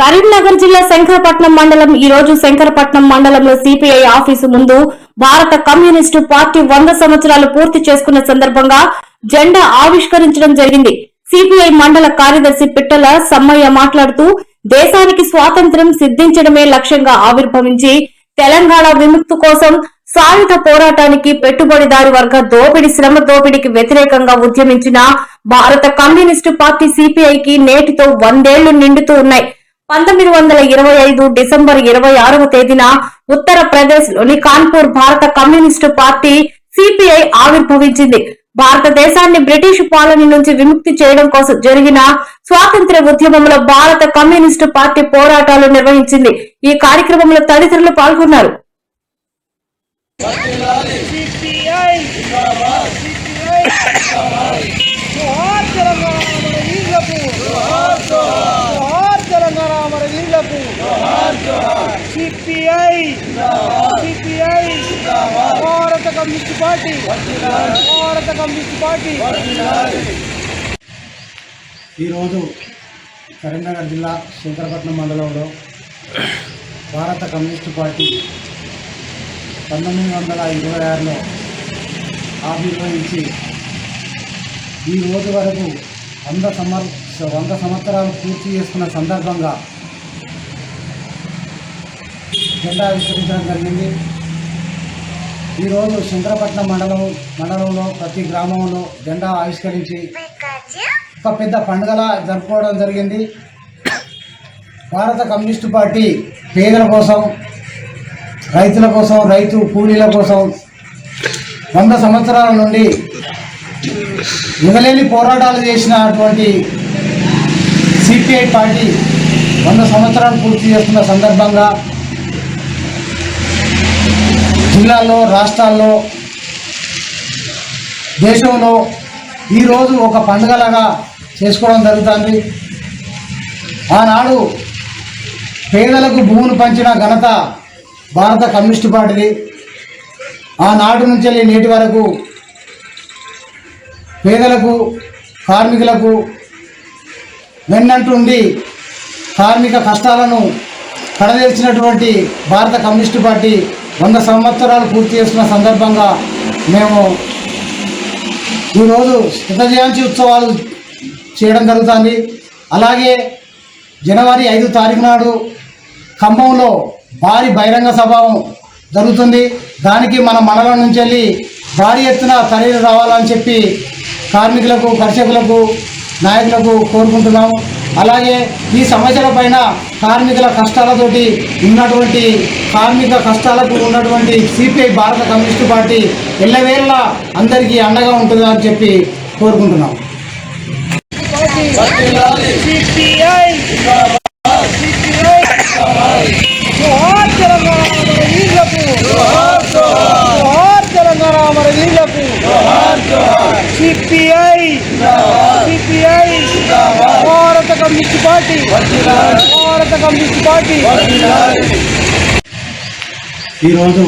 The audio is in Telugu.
కరీంనగర్ జిల్లా శంకరపట్నం మండలం ఈ రోజు శంకరపట్నం మండలంలో సిపిఐ ఆఫీసు ముందు భారత కమ్యూనిస్టు పార్టీ వంద సంవత్సరాలు పూర్తి చేసుకున్న సందర్భంగా జెండా ఆవిష్కరించడం జరిగింది. సిపిఐ మండల కార్యదర్శి పిట్టల సమ్మయ్య మాట్లాడుతూ దేశానికి స్వాతంత్ర్యం సిద్ధించడమే లక్ష్యంగా ఆవిర్భవించి తెలంగాణ విముక్తి కోసం సాయుధ పోరాటానికి పెట్టుబడిదారు వర్గ దోపిడీ శ్రమ దోపిడీకి వ్యతిరేకంగా ఉద్యమించిన భారత కమ్యూనిస్టు పార్టీ సిపిఐకి నేటితో వందేళ్ళు నిండుతూ ఉన్నాయి. పంతొమ్మిది వందల ఇరవై ఐదు డిసెంబర్ ఇరవై ఆరవ తేదీన ఉత్తరప్రదేశ్లోని కాన్పూర్ భారత కమ్యూనిస్టు పార్టీ సిపిఐ ఆవిర్భవించింది. భారతదేశాన్ని బ్రిటిష్ పాలన నుంచి విముక్తి చేయడం కోసం జరిగిన స్వాతంత్ర ఉద్యమంలో భారత కమ్యూనిస్టు పార్టీ పోరాటాలు నిర్వహించింది. ఈ కార్యక్రమంలో తదితరులు పాల్గొన్నారు. జోహార్ తెలంగాణ కమ్యూనిస్ట్ పార్టీ. భారత కమ్యూనిస్ట్ పార్టీ. ఈరోజు కరీంనగర్ జిల్లా శంకరపట్నం మండలంలో భారత కమ్యూనిస్ట్ పార్టీ పంతొమ్మిది వందల ఇరవై ఆరులో ఆవిర్భవించి ఈ రోజు వరకు వంద సమర్ వంద సంవత్సరాలు పూర్తి చేసుకున్న సందర్భంగా జెండా విస్తరించడం జరిగింది. ఈరోజు శంకరపట్నం మండలం మండలంలో ప్రతి గ్రామంలో జెండా ఆవిష్కరించి ఒక పెద్ద పండుగలా జరుపుకోవడం జరిగింది. భారత కమ్యూనిస్టు పార్టీ పేదల కోసం రైతుల కోసం రైతు కూలీల కోసం వంద సంవత్సరాల నుండి యుగలేని పోరాటాలు చేసినటువంటి సిపిఐ పార్టీ వంద సంవత్సరాలు పూర్తి చేస్తున్న సందర్భంగా జిల్లాల్లో రాష్ట్రాల్లో దేశంలో ఈరోజు ఒక పండుగలాగా చేసుకోవడం జరుగుతుంది. ఆనాడు పేదలకు భూములు పంచిన ఘనత భారత కమ్యూనిస్టు పార్టీది. ఆనాటి నుంచి వెళ్ళి నేటి వరకు పేదలకు కార్మికులకు వెన్నంటుండి కార్మిక కష్టాలను కడదేర్చినటువంటి భారత కమ్యూనిస్టు పార్టీ వంద సంవత్సరాలు పూర్తి చేసిన సందర్భంగా మేము ఈరోజు శతజయంతి ఉత్సవాలు చేయడం జరుగుతుంది. అలాగే జనవరి ఐదు తారీఖు నాడు ఖమ్మంలో భారీ బహిరంగ సభ జరుగుతుంది. దానికి మన మండలం నుంచి వెళ్ళి భారీ ఎత్తున తరలి రావాలని చెప్పి కార్మికులకు కర్షకులకు నాయకులకు కోరుకుంటున్నాము. అలాగే ఈ సమస్యల పైన కార్మికుల కష్టాలతోటి ఉన్నటువంటి కార్మిక కష్టాలకు ఉన్నటువంటి సిపిఐ భారత కమ్యూనిస్టు పార్టీ ఎల్లవేళ అందరికీ అండగా ఉంటుందని చెప్పి కోరుకుంటున్నాం సిపిఐ సిపిఐ జోహార్ తెలంగాణ మన వీరులకు జోహార్ తెలంగాణ మన వీరులకు సిపిఐ సిపిఐ భారత కమ్యూనిస్ట్ పార్టీ భారత కమ్యూనిస్ట్ పార్టీ. ఈరోజు